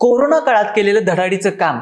Corona काळात केलेलं धडाडीचं काम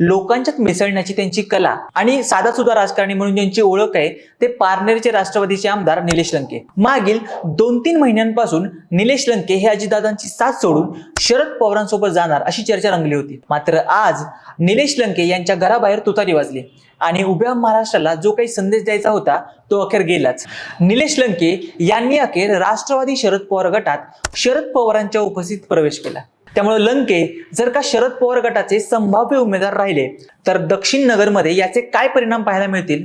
लोकांच्यात मिसळण्याची त्यांची कला आणि साधा सुद्धा राजकारणी म्हणून ज्यांची ओळख आहे ते पारनेरचे राष्ट्रवादीचे आमदार निलेश लंके. मागील दोन तीन महिन्यांपासून निलेश लंके हे अजितदादांची साथ सोडून शरद पवारांसोबत जाणार अशी चर्चा रंगली होती. मात्र आज निलेश लंके यांच्या घराबाहेर तुतारी वाजली आणि उभ्या महाराष्ट्राला जो काही संदेश द्यायचा होता तो अखेर गेलाच. निलेश लंके यांनी अखेर राष्ट्रवादी शरद पवार गटात शरद पवारांच्या उपस्थित प्रवेश केला. त्यामुळे लंके जर का शरद पवार गटाचे संभाव्य उमेदवार राहिले तर दक्षिण नगरमध्ये याचे काय परिणाम पाहायला मिळतील?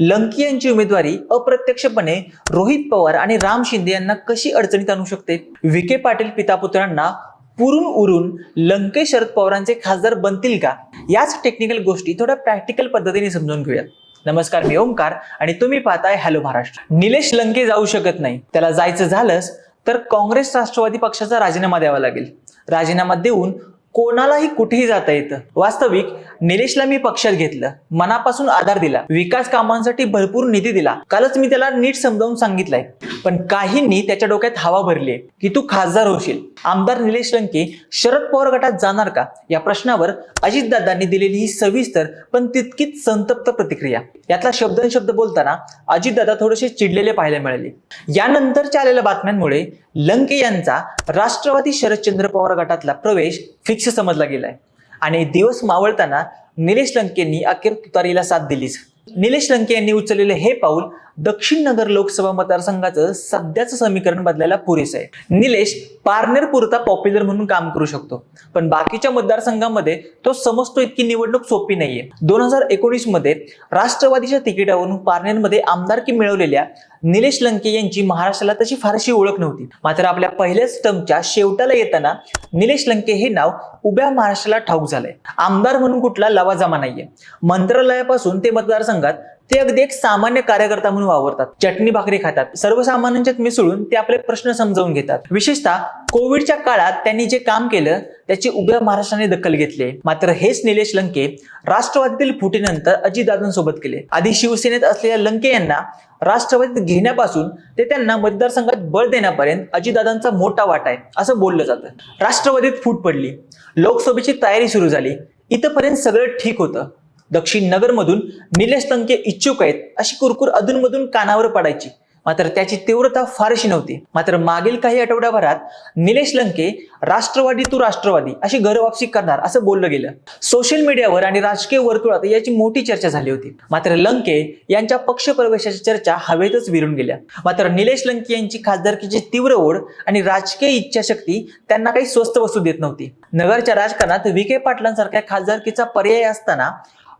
लंके यांची उमेदवारी अप्रत्यक्षपणे रोहित पवार आणि राम शिंदे यांना कशी अडचणीत आणू शकते? विखे पाटील पितापुत्रांना पुरून उरून लंके शरद पवारांचे खासदार बनतील का? याच टेक्निकल गोष्टी थोड्या प्रॅक्टिकल पद्धतीने समजून घेऊयात नमस्कार मी ओमकार आणि तुम्ही पाहताय हॅलो महाराष्ट्र. निलेश लंके जाऊ शकत नाही. त्याला जायचं झालंच तर काँग्रेस राष्ट्रवादी पक्षाचा राजीनामा द्यावा लागेल. राजीनामा देऊन कोणालाही कुठेही जाता येतं. वास्तविक निलेशला मी पक्षात घेतलं. मनापासून आधार दिला. विकास कामांसाठी भरपूर निधी दिला. कालच मी त्याला नीट समजावून सांगितलंय. पण काहींनी त्याच्या डोक्यात हवा भरली की तू खासदार होशील. आमदार निलेश लंके शरद पवार गटात जाणार का? या प्रश्नावर अजितदादांनी दिलेली ही सविस्तर पण तितकीच संतप्त प्रतिक्रिया. यातला शब्द शब्द बोलताना अजितदादा थोडेसे चिडलेले पाहायला मिळाले. यानंतरच्या आलेल्या बातम्यांमुळे लंके यांचा राष्ट्रवादी शरदचंद्र पवार गटातला प्रवेश फिक्स समजला गेलाय. आणि दिवस मावळताना निलेश लंकेंनी अखेर तुतारीला साथ दिलीच. निलेश लंके यांनी उचललेले हे पाऊल दक्षिण नगर लोकसभा मतदारसंघाचं सध्याचं समीकरण बदलायला पुरेसं आहे. निलेश पारनेर पुरता पॉप्युलर म्हणून काम करू शकतो. पण बाकीच्या मतदारसंघामध्ये तो समजतो इतकी निवडणूक सोपी नाहीये. दोन हजार एकोणीसमध्ये राष्ट्रवादीच्या तिकिटावरून पारनेरमध्ये आमदारकी मिळवलेल्या निलेश लंके यांची महाराष्ट्राला तशी फारशी ओळख नव्हती. मात्र आपल्या पहिल्याच टर्मच्या शेवटाला येताना निलेश लंके हे नाव उभ्या महाराष्ट्राला ठाऊक झालंय. आमदार म्हणून कुठला लवाजमा नाहीये. मंत्रालयापासून ते मतदारसंघात ते अगदी एक सामान्य कार्यकर्ता म्हणून वावरतात. चटणी भाकरी खातात. सर्वसामान्यांच्यात मिसळून ते आपले प्रश्न समजावून घेतात. विशेषतः कोविडच्या काळात त्यांनी जे काम केलं त्याची उभ्या महाराष्ट्राने दखल घेतली. मात्र हेच निलेश लंके राष्ट्रवादीतील फुटीनंतर अजितदादांसोबत केले. आधी शिवसेनेत असलेल्या लंके यांना राष्ट्रवादीत घेण्यापासून ते त्यांना मतदारसंघात बळ देण्यापर्यंत अजितदादांचा मोठा वाटा आहे असं बोललं जातं. राष्ट्रवादीत फूट पडली. लोकसभेची तयारी सुरू झाली. इथपर्यंत सगळं ठीक होतं. दक्षिण नगरमधून निलेश लंके इच्छुक आहेत अशी कुरकुर अधूनमधून कानावर पडायची. मात्र त्याची तीव्रता फारशी नव्हती. मात्र मागील काही आठवड्याभरात निलेश लंके राष्ट्रवादी तू राष्ट्रवादी अशी घरवापसी करणार असं बोललं गेलं. सोशल मीडियावर आणि राजकीय वर्तुळात याची मोठी चर्चा झाली होती. मात्र लंके यांच्या पक्ष प्रवेशाची चर्चा हवेतच विरून गेल्या. मात्र निलेश लंके यांची खासदारकीची तीव्र ओढ आणि राजकीय इच्छाशक्ती त्यांना काही स्वस्त वस्तू देत नव्हती. नगरच्या राजकारणात विखे पाटलांसारख्या खासदारकीचा पर्याय असताना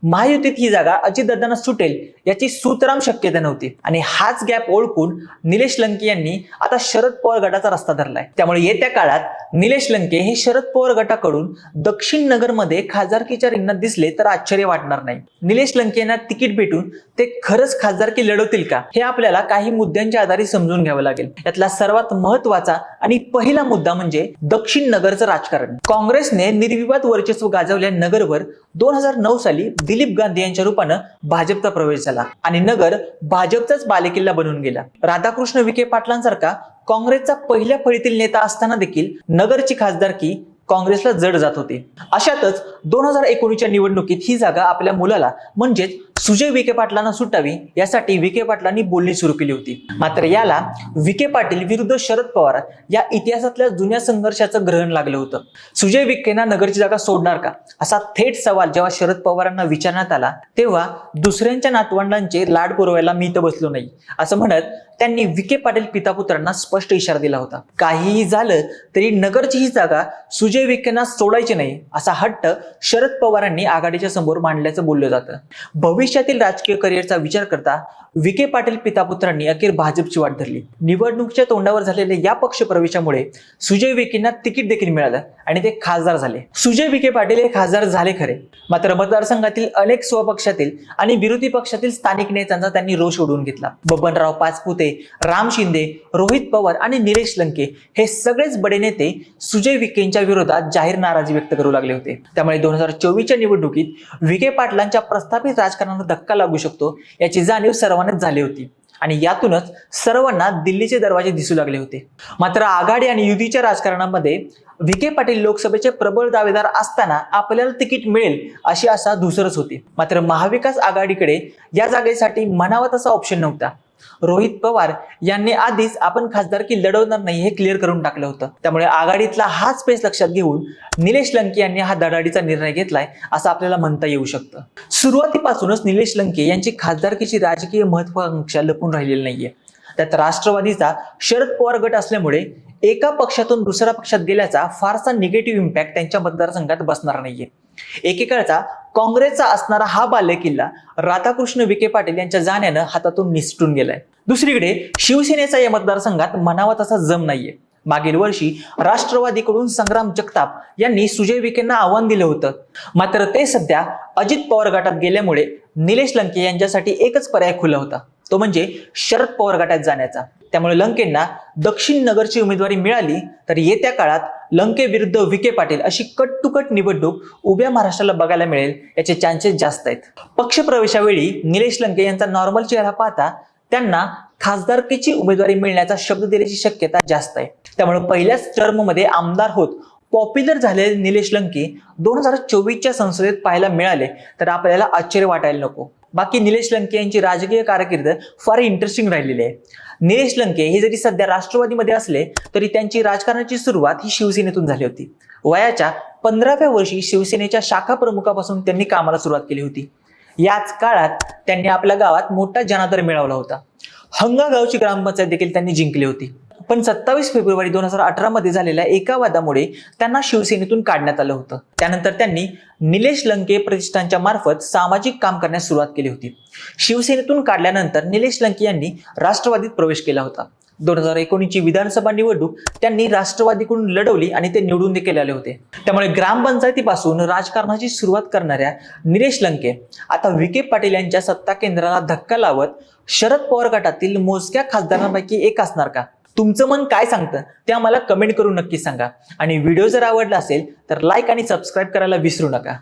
महायुतीत ही जागा अजितदादांना सुटेल याची सुतराम शक्यता नव्हती. आणि हाच गॅप ओळखून निलेश लंके यांनी आता शरद पवार गटाचा रस्ता धरलाय. त्यामुळे येत्या काळात निलेश लंके हे शरद पवार गटाकडून दक्षिण नगरमध्ये खासदारकीच्या रिंगणात दिसले तर आश्चर्य वाटणार नाही. निलेश लंके यांना तिकीट भेटून ते खरंच खासदारकी लढवतील का? हे आपल्याला काही मुद्द्यांच्या आधारे समजून घ्यावं लागेल. यातला सर्वात महत्त्वाचा आणि पहिला मुद्दा म्हणजे दक्षिण नगरचं राजकारण. काँग्रेसने निर्विवाद वर्चस्व गाजवल्या नगरवर दोन हजार नऊ साली दिलीप गांधी यांच्या रूपानं भाजपचा प्रवेश झाला आणि नगर भाजपचाच बालेकिल्ला बनून गेला. राधाकृष्ण विखे पाटलांसारखा काँग्रेसचा पहिल्या फळीतील नेता असताना देखील नगरची खासदारकी काँग्रेसला जड जात होते. अशातच दोन हजार एकोणीसच्या निवडणुकीत ही जागा आपल्या मुलाला म्हणजेच सुजय विखे पाटलांना सुटावी यासाठी विखे पाटलांनी बोलणी सुरू केली होती. मात्र याला विखे पाटील विरुद्ध शरद पवार या इतिहासातल्या जुन्या संघर्षाचं ग्रहण लागलं होतं. सुजय विखेंना नगरची जागा सोडणार का? असा थेट सवाल जेव्हा शरद पवारांना विचारण्यात आला तेव्हा दुसऱ्यांच्या नातवंडांचे लाड पुरवायला मी तर बसलो नाही. असं म्हणत त्यांनी विखे पाटील पितापुत्रांना स्पष्ट इशारा दिला होता. काहीही झालं तरी नगरची ही जागा सुजय विखेंना सोडायची नाही असा हट्ट शरद पवारांनी आघाडीच्या समोर मांडल्याचं बोललं जातं. भविष्यातील राजकीय करिअरचा विचार करता विखे पाटील पितापुत्रांनी अखेर भाजपची वाट धरली. निवडणुकीच्या तोंडावर झालेल्या या पक्ष प्रवेशामुळे सुजय विखेंना तिकीट देखील मिळालं आणि ते खासदार झाले. सुजय विखे पाटील हे खासदार झाले खरे. मात्र मतदारसंघातील अनेक स्वपक्षातील आणि विरोधी पक्षातील स्थानिक नेत्यांचा त्यांनी रोष ओढून घेतला. बबनराव पाचपुते राम शिंदे रोहित पवार आणि निलेश लंके हे सगळेच बडे नेते सुजय विखेंच्या विरोधात जाहीर नाराजी व्यक्त करू लागले होते. त्यामुळे दोन हजार चोवीसच्या निवडणुकीत विखे पाटलांच्या प्रस्थापित राजकारणाला धक्का लागू शकतो याची जाणीव सर्वांनाच झाली होती आणि यातूनच सर्वांना दिल्लीचे दरवाजे दिसू लागले होते. मात्र आघाडी आणि युतीच्या राजकारणामध्ये विखे पाटील लोकसभेचे प्रबळ दावेदार असताना आपल्याला तिकीट मिळेल अशी आशा धुसरच होती. मात्र महाविकास आघाडीकडे या जागेसाठी म्हणावा तसा ऑप्शन नव्हता. रोहित पवार यांनी आधीच आपण खासदारकी लढवणार नाही हे क्लिअर करून टाकलं होतं. त्यामुळे आघाडीतला हा स्पेस लक्षात घेऊन निलेश लंके यांनी हा दडाडीचा निर्णय घेतलाय असं आपल्याला म्हणता येऊ शकतं. सुरुवातीपासूनच निलेश लंके यांची खासदारकीची राजकीय महत्वाकांक्षा लपून राहिलेली नाहीये. त्यात राष्ट्रवादीचा शरद पवार गट असल्यामुळे एका पक्षातून दुसऱ्या पक्षात गेल्याचा फारसा निगेटिव्ह इम्पॅक्ट त्यांच्या मतदारसंघात बसणार नाहीये. एकेकाळचा काँग्रेसचा असणारा हा बालेकिल्ला राधाकृष्ण विखे पाटील यांच्या जाण्यानं हातातून निसटून गेलाय. दुसरीकडे शिवसेनेचा या मतदारसंघात म्हणावा तसा जम नाहीये. मागील वर्षी राष्ट्रवादीकडून संग्राम जगताप यांनी सुजय विखेंना आव्हान दिलं होतं. मात्र ते सध्या अजित पवार गटात गेल्यामुळे निलेश लंके यांच्यासाठी एकच पर्याय खुला होता. तो म्हणजे शरद पवार गटात जाण्याचा. त्यामुळे लंकेंना दक्षिण नगरची उमेदवारी मिळाली तर येत्या काळात लंके विरुद्ध विखे पाटील अशी कट टू कट निवडणूक उभ्या महाराष्ट्राला बघायला मिळेल याचे चान्सेस जास्त आहेत. पक्षप्रवेशावेळी निलेश लंके यांचा नॉर्मल चेहरा पाहता त्यांना खासदारकीची उमेदवारी मिळण्याचा शब्द दिल्याची शक्यता जास्त आहे. त्यामुळे पहिल्याच टर्ममध्ये आमदार होत पॉप्युलर झालेले निलेश लंके दोन हजार चोवीसच्या संसदेत पाहायला मिळाले तर आपल्याला आश्चर्य वाटायला नको. बाकी निलेश लंके यांची राजकीय कारकीर्द फार इंटरेस्टिंग राहिलेली आहे. निलेश लंके हे जरी सध्या राष्ट्रवादीमध्ये असले तरी त्यांची राजकारणाची सुरुवात ही शिवसेनेतून झाली होती. वयाच्या पंधराव्या वर्षी शिवसेनेच्या शाखा प्रमुखापासून त्यांनी कामाला सुरुवात केली होती. याच काळात त्यांनी आपल्या गावात मोठा जनादर मिळवला होता. हंगा गावची ग्रामपंचायत देखील त्यांनी जिंकली होती. पण सत्तावीस फेब्रुवारी दोन हजार अठरा मध्ये झालेल्या एका वादामुळे त्यांना शिवसेनेतून काढण्यात आलं होतं. त्यानंतर त्यांनी निलेश लंके प्रतिष्ठानच्या मार्फत सामाजिक काम करण्यास सुरुवात केली होती. शिवसेनेतून काढल्यानंतर निलेश लंके यांनी राष्ट्रवादीत प्रवेश केला होता. दोन हजार एकोणीसची विधानसभा निवडणूक त्यांनी राष्ट्रवादीकडून लढवली आणि ते निवडून देखील आले होते. त्यामुळे ग्रामपंचायतीपासून राजकारणाची सुरुवात करणाऱ्या निलेश लंके आता विखे पाटील यांच्या सत्ता केंद्राला धक्का लावत शरद पवार गटातील मोजक्या खासदारांपैकी एक असणार का? तुमचं मन काय सांगतं ते आम्हाला कमेंट करून नक्की सांगा. आणि व्हिडिओ जर आवडला असेल तर लाईक आणि सबस्क्राईब करायला विसरू नका.